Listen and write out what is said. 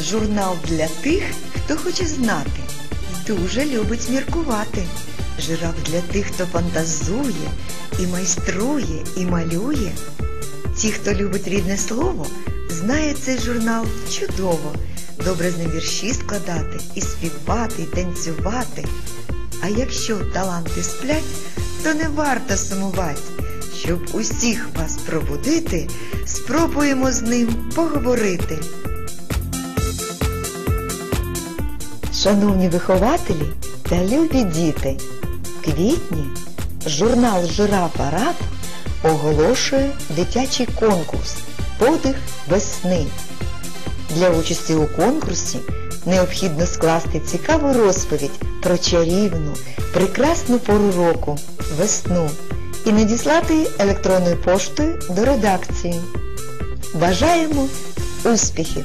Журнал для тих, хто хоче знати дуже любить міркувати. Жираф для тих, хто фантазує, і майструє, і малює. Ті, хто любить рідне слово, знають цей журнал чудово, добре з ним вірші складати, і співати, і танцювати. А якщо таланти сплять, то не варто сумувати. Щоб усіх вас пробудити, спробуємо з ним поговорити. Шановні вихователі та любі діти, в квітні журнал Жирафа Рад оголошує дитячий конкурс Подих весни. Для участі у конкурсі необхідно скласти цікаву розповідь про чарівну, прекрасну пору року, весну і надіслати електронною поштою до редакції. Бажаємо успіхів!